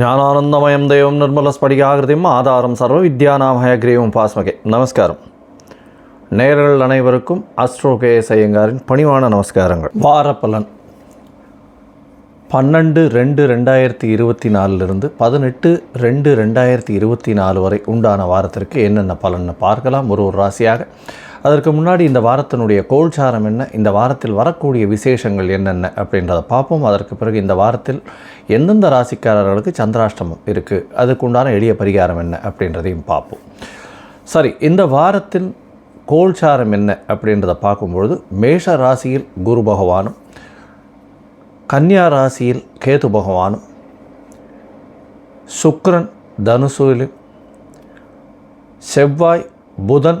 ஞானானந்தமயம் தெய்வம் நிர்மலஸ்படிகாகிருதியும் ஆதாரம் சர்வ வித்யாநாமயக்ரீவம் பாஸ்மகே. நமஸ்காரம். நேர்கள் அனைவருக்கும் அஸ்ட்ரோ கே ஐயங்காரின் பணிவான நமஸ்காரங்கள். வார பலன் பன்னெண்டு ரெண்டு ரெண்டாயிரத்தி இருபத்தி நாலுலேருந்து பதினெட்டு ரெண்டு ரெண்டாயிரத்தி இருபத்தி நாலு வரை உண்டான வாரத்திற்கு என்னென்ன பலன்னு பார்க்கலாம். ஒரு ஒரு ராசியாக அதற்கு முன்னாடி இந்த வாரத்தினுடைய கோல்சாரம் என்ன? இந்த வாரத்தில் வரக்கூடிய விசேஷங்கள் என்னென்ன? அப்படின்றத பார்ப்போம். அதற்கு பிறகு இந்த வாரத்தில் எந்தெந்த ராசிக்காரர்களுக்கு சந்திராஷ்டமம் இருக்குது அதுக்கு உண்டான எளிய பரிகாரம் என்ன? அப்படின்றதையும் பார்ப்போம். சரி இந்த வாரத்தின் கோல்சாரம் என்ன? அப்படின்றத பார்க்கும்பொழுது மேஷ ராசியில் குரு பகவானும் கன்னியா ராசியில் கேது பகவானும் சுக்ரன் தனுசுவிலும் செவ்வாய் புதன்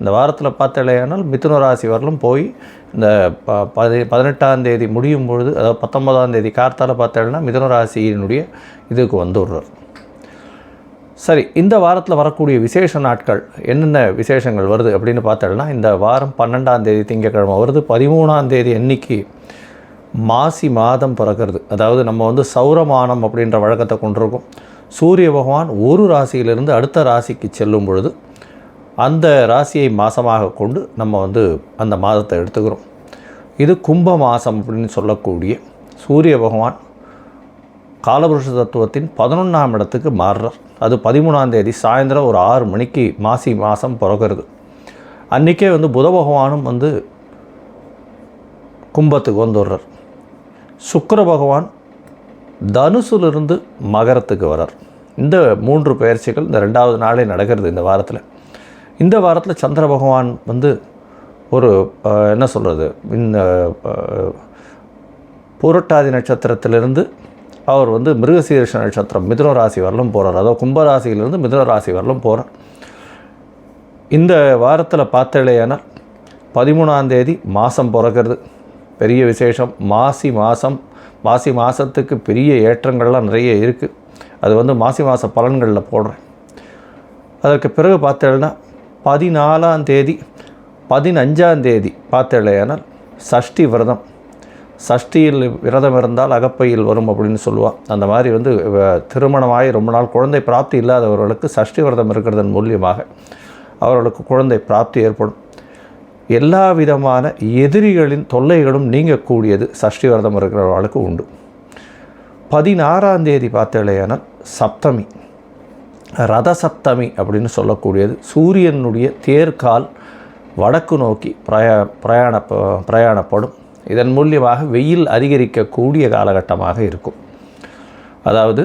இந்த வாரத்தில் பார்த்தாலேயானால் மிதுன ராசி வரலும் போய் இந்த ப பதி பதினெட்டாம் தேதி முடியும் பொழுது அதாவது பத்தொன்பதாம் தேதி கார்த்தால பார்த்தேன்னா மிதுன ராசியினுடைய இதுக்கு வந்து விடுறார் சரி இந்த வாரத்தில் வரக்கூடிய விசேஷ நாட்கள் என்னென்ன விசேஷங்கள் வருது அப்படின்னு பார்த்தோம்னா இந்த வாரம் பன்னெண்டாம் தேதி திங்கக்கிழமை வருது. பதிமூணாம் தேதி அன்னைக்கு மாசி மாதம் பிறக்கிறது. அதாவது நம்ம வந்து சௌரமானம் அப்படின்ற வழக்கத்தை கொண்டிருக்கோம். சூரிய பகவான் ஒரு ராசியிலிருந்து அடுத்த ராசிக்கு செல்லும் பொழுது அந்த ராசியை மாதமாக கொண்டு நம்ம வந்து அந்த மாதத்தை எடுத்துக்கிறோம். இது கும்ப மாதம் அப்படின்னு சொல்லக்கூடிய சூரிய பகவான் காலபுருஷ தத்துவத்தின் பதினொன்றாம் இடத்துக்கு மாறுறார். அது பதிமூணாம் தேதி சாயந்தரம் ஒரு ஆறு மணிக்கு மாசி மாதம் பிறகுறது அன்றைக்கே வந்து புத பகவானும் வந்து கும்பத்துக்கு வந்துடுறார். சுக்கர பகவான் தனுசுலிருந்து மகரத்துக்கு வரார் இந்த மூன்று பயிற்சிகள் இந்த ரெண்டாவது நாளே நடக்கிறது இந்த வாரத்தில். இந்த வாரத்தில் சந்திர பகவான் வந்து ஒரு என்ன சொல்கிறது இந்த புரட்டாதி பூரட்டாதி நட்சத்திரத்திலிருந்து அவர் வந்து மிருகசீரிஷ நட்சத்திரம் மிதுன ராசி வரலும் போகிறார் அதாவது கும்பராசியிலிருந்து மிதுன ராசி வரலும் போகிறார் இந்த வாரத்தில் பார்த்தலையானால் பதிமூணாம் தேதி மாதம் பிறக்கிறது. பெரிய விசேஷம். மாசி மாதம் மாசி மாதத்துக்கு பெரிய ஏற்றங்கள்லாம் நிறைய இருக்குது அது வந்து மாசி மாத பலன்களில் போடுறேன். அதற்கு பிறகு பார்த்தேன்னா பதினாலாம் தேதி பதினஞ்சாம் தேதி பார்த்தேனால் சஷ்டி விரதம். சஷ்டியில் விரதம் இருந்தால் அகப்பையில் வரும் அப்படின்னு சொல்லுவாள் அந்த மாதிரி வந்து வ- திருமணமாகி ரொம்ப நாள் குழந்தை பிராப்தி இல்லாதவர்களுக்கு சஷ்டி விரதம் இருக்கிறதன் மூலியமாக அவர்களுக்கு குழந்தை பிராப்தி ஏற்படும். எல்லா விதமான எதிரிகளின் தொல்லைகளும் நீங்கக்கூடியது சஷ்டி விரதம் இருக்கிறவர்களுக்கு உண்டு. பதினாறாம் தேதி பார்த்தேனால் சப்தமி. ரத சப்தமி அப்படின்னு சொல்லக்கூடியது. சூரியனுடைய தேர்கால் வடக்கு நோக்கி பிரயா பிரயாண பிரயாணப்படும். இதன் மூலியமாக வெயில் அதிகரிக்கக்கூடிய காலகட்டமாக இருக்கும். அதாவது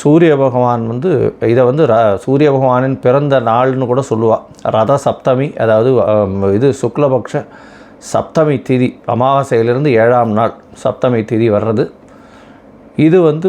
சூரிய பகவான் வந்து இதை வந்து ர சூரிய பகவானின் பிறந்த நாள்னு கூட சொல்லுவாள் ரத சப்தமி அதாவது இது சுக்லபக்ஷ சப்தமி திதி அமாவாசையிலிருந்து ஏழாம் நாள் சப்தமி திதி வர்றது. இது வந்து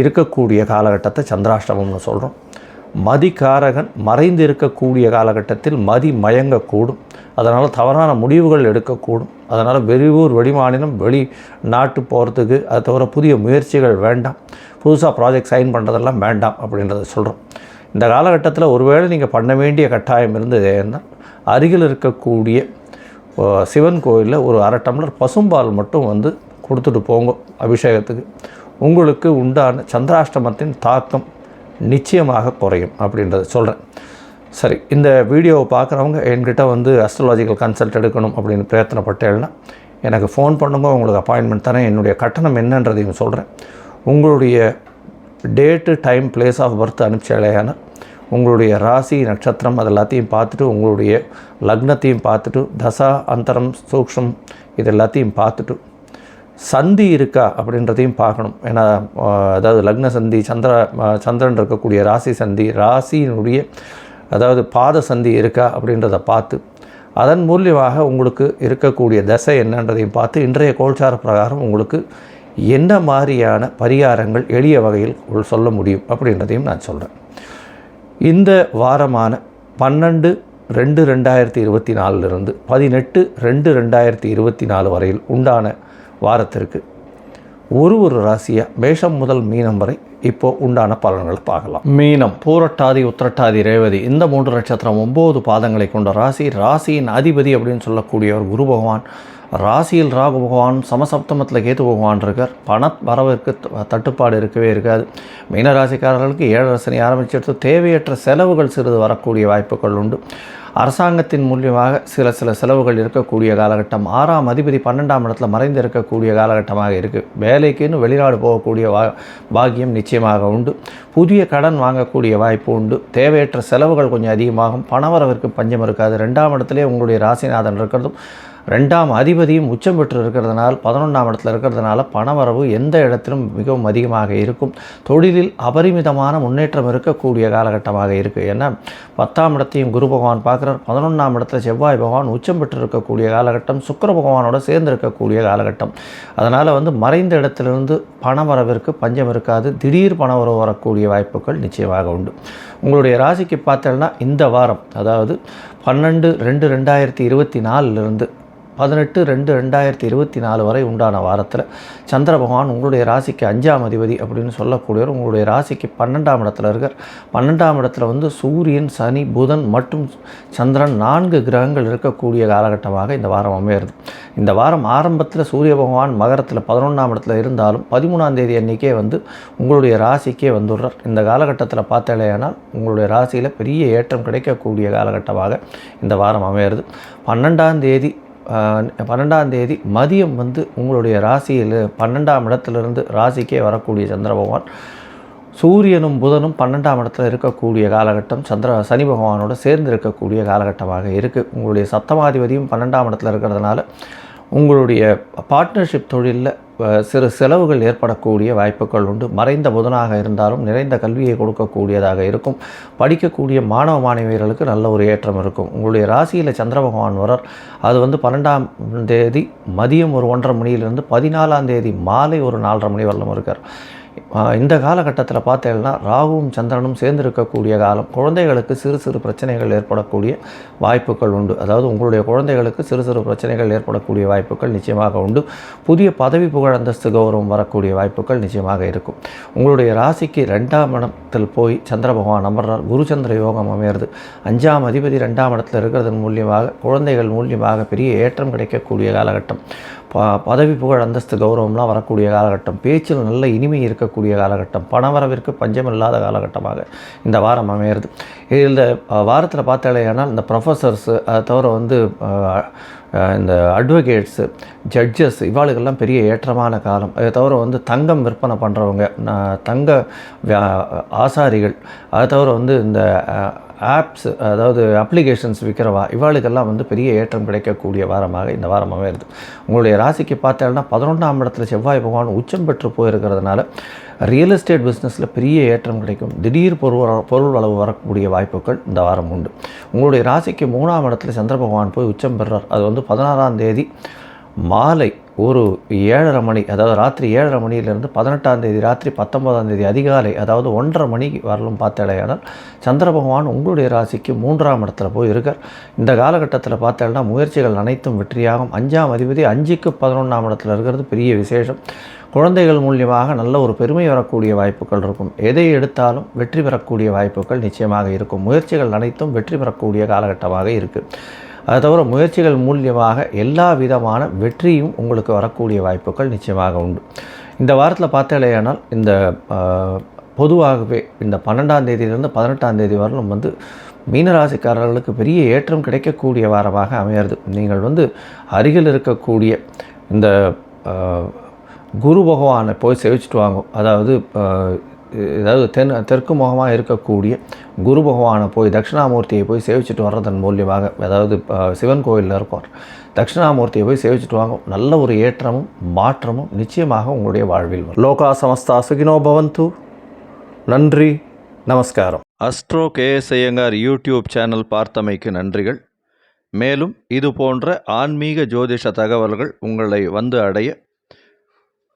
இருக்கக்கூடிய காலகட்டத்தை சந்திராஷ்டமம்னு சொல்கிறோம் மதிகாரகன் மறைந்து இருக்கக்கூடிய காலகட்டத்தில் மதி மயங்கக்கூடும். அதனால் தவறான முடிவுகள் எடுக்கக்கூடும். அதனால் வெளியூர் வெளிமாநிலம் வெளி நாட்டு போகிறதுக்கு அதை தவிர புதிய முயற்சிகள் வேண்டாம். புதுசாக ப்ராஜெக்ட் சைன் பண்ணுறதெல்லாம் வேண்டாம் அப்படின்றத சொல்கிறோம் இந்த காலகட்டத்தில் ஒருவேளை நீங்கள் பண்ண வேண்டிய கட்டாயம் இருந்தது அருகில் இருக்கக்கூடிய சிவன் கோயிலில் ஒரு அரை டம்ளர் பசும்பால் மட்டும் வந்து கொடுத்துட்டு போங்க அபிஷேகத்துக்கு. உங்களுக்கு உண்டான சந்திராஷ்டமத்தின் தாக்கம் நிச்சயமாக குறையும் அப்படின்றத சொல்கிறேன் சரி இந்த வீடியோவை பார்க்குறவங்க என்கிட்ட வந்து அஸ்ட்ரலாஜிக்கல் கன்சல்ட் எடுக்கணும் அப்படின்னு பிரயத்தனப்பட்டேன்னா எனக்கு ஃபோன் பண்ணுங்க உங்களுக்கு அப்பாயின்மெண்ட் தரேன் என்னுடைய கட்டணம் என்னன்றதையும் சொல்கிறேன் உங்களுடைய date time place of birth அனுப்பிச்சலையான உங்களுடைய ராசி நட்சத்திரம் அது எல்லாத்தையும் பார்த்துட்டு உங்களுடைய லக்னத்தையும் பார்த்துட்டு தசா அந்தரம் சூக்ஷம் இது எல்லாத்தையும் பார்த்துட்டு சந்தி இருக்கா அப்படின்றதையும் பார்க்கணும். ஏன்னா அதாவது லக்ன சந்தி சந்திர சந்திரன் இருக்கக்கூடிய ராசி சந்தி ராசியினுடைய அதாவது பாத சந்தி இருக்கா அப்படின்றத பார்த்து அதன் மூலியமாக உங்களுக்கு இருக்கக்கூடிய தசை என்னன்றதையும் பார்த்து இன்றைய கோல்சார பிரகாரம் உங்களுக்கு என்ன மாதிரியான பரிகாரங்கள் எளிய வகையில் சொல்ல முடியும் அப்படின்றதையும் நான் சொல்கிறேன் இந்த வாரமான பன்னெண்டு ரெண்டு ரெண்டாயிரத்தி இருபத்தி நாலுலேருந்து பதினெட்டு ரெண்டு ரெண்டாயிரத்தி இருபத்தி நாலு வரையில் உண்டான வாரத்திற்கு ஒரு ஒரு ராசியாக மேஷம் முதல் மீனம் வரை இப்போ உண்டான பலன்களை பார்க்கலாம். மீனம் பூரட்டாதி உத்திரட்டாதி ரேவதி இந்த மூன்று நட்சத்திரம் ஒம்பது பாதங்களை கொண்ட ராசி ராசியின் அதிபதி அப்படின்னு சொல்லக்கூடியவர் குரு பகவான் ராசியில் ராகு பகவான் சமசப்தமத்தில் கேத்து பகவான் இருக்கார். பண வரவிற்கு த- தட்டுப்பாடு இருக்கவே இருக்காது. மீன ராசிக்காரர்களுக்கு ஆரம்பிச்சிட்டு தேவையற்ற செலவுகள் சிறிது வரக்கூடிய வாய்ப்புகள் உண்டு. அரசாங்கத்தின் மூலியமாக சில சில செலவுகள் இருக்கக்கூடிய காலகட்டம் ஆறாம் அதிபதி பன்னெண்டாம் இடத்துல மறைந்து இருக்கக்கூடிய காலகட்டமாக இருக்குது வேலைக்குன்னு வெளிநாடு போகக்கூடிய வா பாக்கியம் நிச்சயமாக உண்டு. புதிய கடன் வாங்கக்கூடிய வாய்ப்பு உண்டு. தேவையற்ற செலவுகள் கொஞ்சம் அதிகமாகும். பணவரவிற்கு பஞ்சம் இருக்காது. ரெண்டாம் இடத்துலேயே உங்களுடைய ராசிநாதன் இருக்கிறதும் ரெண்டாம் அதிபதியும் உச்சம் பெற்று இருக்கிறதுனால் பதினொன்றாம் இடத்துல இருக்கிறதுனால பணவரவு எந்த இடத்திலும் மிகவும் அதிகமாக இருக்கும். தொழிலில் அபரிமிதமான முன்னேற்றம் இருக்கக்கூடிய காலகட்டமாக இருக்குது ஏன்னா பத்தாம் இடத்தையும் குரு பகவான் பார்க்குறார். பதினொன்றாம் இடத்துல செவ்வாய் பகவான் உச்சம் பெற்று இருக்கக்கூடிய காலகட்டம் சுக்கிர பகவானோட சேர்ந்து இருக்கக்கூடிய காலகட்டம். அதனால் வந்து மறைந்த இடத்திலிருந்து பணவரவிற்கு பஞ்சம் இருக்காது. திடீர் பணவரவு வரக்கூடிய வாய்ப்புகள் நிச்சயமாக உண்டு. உங்களுடைய ராசிக்கு பார்த்தோம்னா இந்த வாரம் அதாவது பன்னெண்டு ரெண்டு ரெண்டாயிரத்தி இருபத்தி நாலுலேருந்து பதினெட்டு ரெண்டு ரெண்டாயிரத்தி இருபத்தி நாலு வரை உண்டான வாரத்தில் சந்திர பகவான் உங்களுடைய ராசிக்கு அஞ்சாம் அதிபதி அப்படின்னு சொல்லக்கூடியவர். உங்களுடைய ராசிக்கு பன்னெண்டாம் இடத்துல இருக்கார். பன்னெண்டாம் இடத்துல வந்து சூரியன் சனி புதன் மற்றும் சந்திரன் நான்கு கிரகங்கள் இருக்கக்கூடிய காலகட்டமாக இந்த வாரம் அமையிறது. இந்த வாரம் ஆரம்பத்தில் சூரிய பகவான் மகரத்தில் பதினொன்றாம் இடத்துல இருந்தாலும் பதிமூணாம் தேதி அன்றைக்கே வந்து உங்களுடைய ராசிக்கே வந்துடுறார். இந்த காலகட்டத்தில் பார்த்தாலேயானால் உங்களுடைய ராசியில் பெரிய ஏற்றம் கிடைக்கக்கூடிய காலகட்டமாக இந்த வாரம் அமையிறது. பன்னெண்டாம் தேதி பன்னெண்டாம் தேதி மதியம் வந்து உங்களுடைய ராசியில் பன்னெண்டாம் இடத்துலேருந்து ராசிக்கே வரக்கூடிய சந்திர பகவான். சூரியனும் புதனும் பன்னெண்டாம் இடத்துல இருக்கக்கூடிய காலகட்டம் சந்திர சனி பகவானோட சேர்ந்து இருக்கக்கூடிய காலகட்டமாக இருக்குது உங்களுடைய சப்தமாதிபதியும் பன்னெண்டாம் இடத்துல இருக்கிறதுனால உங்களுடைய பார்ட்னர்ஷிப் தொழிலில் சிறு செலவுகள் ஏற்படக்கூடிய வாய்ப்புகள் உண்டு. மறைந்த புதனாக இருந்தாலும் நிறைந்த கல்வியை கொடுக்கக்கூடியதாக இருக்கும். படிக்கக்கூடிய மாணவ மாணவியர்களுக்கு நல்ல ஒரு ஏற்றம் இருக்கும். உங்களுடைய ராசியில் சந்திர பகவான் வரார் அது வந்து பன்னெண்டாம் தேதி மதியம் ஒரு ஒன்றரை மணியிலிருந்து பதினாலாம் தேதி மாலை ஒரு நாலரை மணி வரலும் இருக்கார். இந்த காலகட்டத்தில் பார்த்தீங்கன்னா ராகுவும் சந்திரனும் சேர்ந்து இருக்கக்கூடிய காலம் குழந்தைகளுக்கு சிறு சிறு பிரச்சனைகள் ஏற்படக்கூடிய வாய்ப்புகள் உண்டு. அதாவது உங்களுடைய குழந்தைகளுக்கு சிறு சிறு பிரச்சனைகள் ஏற்படக்கூடிய வாய்ப்புகள் நிச்சயமாக உண்டு. புதிய பதவி புகழ் அந்தஸ்து கௌரவம் வரக்கூடிய வாய்ப்புகள் நிச்சயமாக இருக்கும். உங்களுடைய ராசிக்கு ரெண்டாம் இடத்தில் போய் சந்திர பகவான் அமர்றார். குருச்சந்திர யோகம் அமையிறது. அஞ்சாம் அதிபதி ரெண்டாம் இடத்தில் இருக்கிறதன் மூலியமாக குழந்தைகள் மூலியமாக பெரிய ஏற்றம் கிடைக்கக்கூடிய காலகட்டம். ப பதவி புகழ் அந்தஸ்து கௌரவம்லாம் வரக்கூடிய காலகட்டம் பேச்சில் நல்ல இனிமை இருக்கக்கூடிய காலகட்டம் பணவரவிற்கு பஞ்சம் இல்லாத காலகட்டமாக இந்த வாரம் அமையிறது. இந்த வாரத்தில் பார்த்தாலேயானால் இந்த ப்ரொஃபஸர்ஸு அதை தவிர வந்து இந்த அட்வொகேட்ஸு ஜட்ஜஸ் இவாளுக்கெல்லாம் பெரிய ஏற்றமான காலம். அதை தவிர வந்து தங்கம் விற்பனை பண்ணுறவங்க தங்க வியா- ஆசாரிகள் அதை தவிர வந்து இந்த ஆப்ஸ் அதாவது அப்ளிகேஷன்ஸ் விற்கிறவா இவாளுக்கெல்லாம் வந்து பெரிய ஏற்றம் கிடைக்கக்கூடிய வாரமாக இந்த வாரமாகவே இருக்குது உங்களுடைய ராசிக்கு பார்த்தேன்னா பதினொன்றாம் இடத்துல செவ்வாய் பகவான் உச்சம் பெற்று போயிருக்கிறதுனால ரியல் எஸ்டேட் பிஸ்னஸில் பெரிய ஏற்றம் கிடைக்கும். திடீர் பொருள் பொருள் அளவு வரக்கூடிய வாய்ப்புகள் இந்த வாரம் உண்டு. உங்களுடைய ராசிக்கு மூணாம் இடத்துல சந்திர பகவான் போய் உச்சம் பெறுறார் அது வந்து பதினாறாம் தேதி மாலை. ஒரு ஏழரை மணி அதாவது ராத்திரி ஏழரை மணியிலிருந்து பதினெட்டாம் தேதி ராத்திரி பத்தொன்பதாம் தேதி அதிகாலை அதாவது ஒன்றரை மணிக்கு வரலும் பார்த்தடையானால் சந்திர பகவான் உங்களுடைய ராசிக்கு மூன்றாம் இடத்துல போய் இருக்கார். இந்த காலகட்டத்தில் பார்த்தேன்னா முயற்சிகள் அனைத்தும் வெற்றியாகும். அஞ்சாம் அதிபதி அஞ்சுக்கு பதினொன்றாம் இடத்துல இருக்கிறது பெரிய விசேஷம். குழந்தைகள் மூலியமாக நல்ல ஒரு பெருமை வரக்கூடிய வாய்ப்புகள் இருக்கும். எதை எடுத்தாலும் வெற்றி பெறக்கூடிய வாய்ப்புகள் நிச்சயமாக இருக்கும். முயற்சிகள் அனைத்தும் வெற்றி பெறக்கூடிய காலகட்டமாக இருக்குது அது தவிர முயற்சிகள் மூலியமாக எல்லா விதமான வெற்றியும் உங்களுக்கு வரக்கூடிய வாய்ப்புகள் நிச்சயமாக உண்டு. இந்த வாரத்தில் பார்த்தாலேயானால் இந்த பொதுவாகவே இந்த பன்னெண்டாம் தேதியிலிருந்து பதினெட்டாம் தேதி வரலும் வந்து மீனராசிக்காரர்களுக்கு பெரிய ஏற்றம் கிடைக்கக்கூடிய வாரமாக அமையிறது. நீங்கள் வந்து அருகில் இருக்கக்கூடிய இந்த குரு பகவானை போய் சேவிச்சிட்டு வாங்கும் அதாவது ஏதாவது தென் தெற்கு முகமாக இருக்கக்கூடிய குரு பகவானை போய் தட்சிணாமூர்த்தியை போய் சேவிச்சிட்டு வர்றதன் மூலியமாக அதாவது சிவன் கோயிலில் இருப்பார். தட்சிணாமூர்த்தியை போய் சேவிச்சிட்டு வாங்க. நல்ல ஒரு ஏற்றமும் மாற்றமும் நிச்சயமாக உங்களுடைய வாழ்வில் வரும். லோகா சமஸ்தா சுகினோ பவந்து. நன்றி நமஸ்காரம். Astro KS Iyengar YouTube channel பார்த்தமைக்கு நன்றிகள். மேலும் இது போன்ற ஆன்மீக ஜோதிஷ தகவல்கள் உங்களை வந்து அடைய